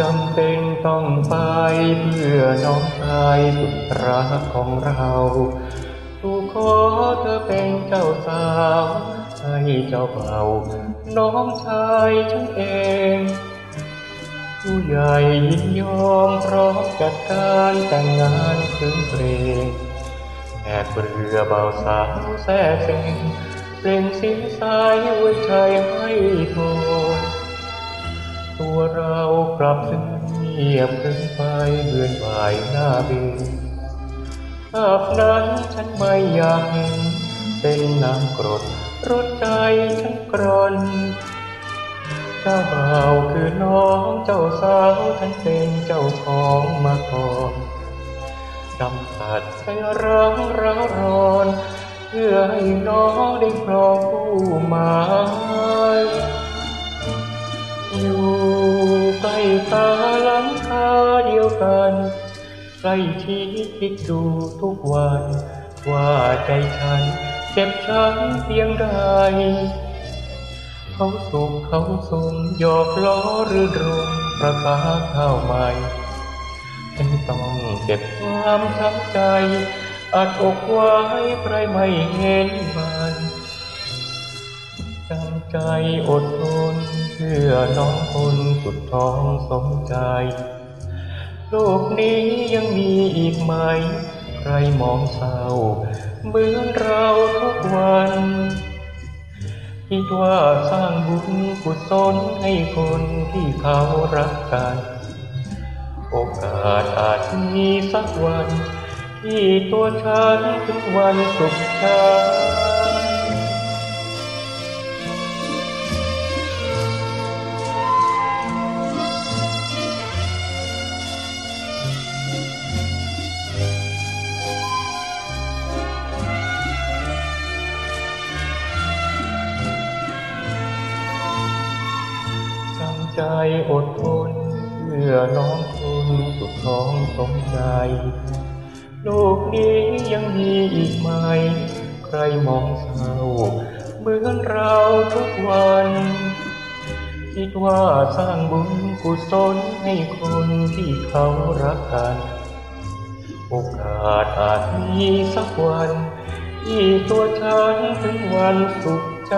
จำเป็นต้องไปเพื่อน้องชายสุดรักของเราถูกขอเธอเป็นเจ้าสาวให้เจ้าเบ่าน้องชายฉันเอง ผู้ใหญ่ยินยอมพร้อมจัดการแต่งงานถึงเพลงแอบเรือเบาสาวแซ่เซงเปล่งเสียงสายไว้ใจให้โท ตัวเรากลับถึงเงียบเกินไปเบือนบายหน้าเบนภาพนั้นฉันไม่อยากเห็นเป็นน้ำกรดรดใจฉันกรนเจ้าบ่าวคือน้องเจ้าสาวท่านเป็นเจ้าของมาก่อนดำสัดใช้ร้องร้าวร้อน เพื่อให้น้องได้ครองผู้หมาย กันใกล้ชิดคิดดูทุกวัน ว่าใจฉันเจ็บช้ำเพียงใดเขาสุขเขาสมหยอกล้อหรือรงประสาข้าวใหม่ฉันต้องเก็บความช้ำใจอาจอกไว้ใครไม่เห็นมันจำใจอดทนเพื่อน้องคนสุดท้องสมใจ โลกนี้ยังมีอีกไหม ใครมองเศร้าเหมือนเราทุกวัน คิดว่าสร้างบุญกุศลให้คนที่เขารักกัน โอกาสอาจมีสักวัน ที่ตัวฉันถึงวันสุขใจ ใจอดทนเพื่อน้องคนสุดท้องสมใจ โลกนี้ยังมีอีกไหม ใครมองเศร้าเหมือนเราทุกวัน คิดว่าสร้างบุญกุศลให้คนที่เขารักกัน โอกาสอาจมีสักวัน ที่ตัวฉันถึงวันสุขใจ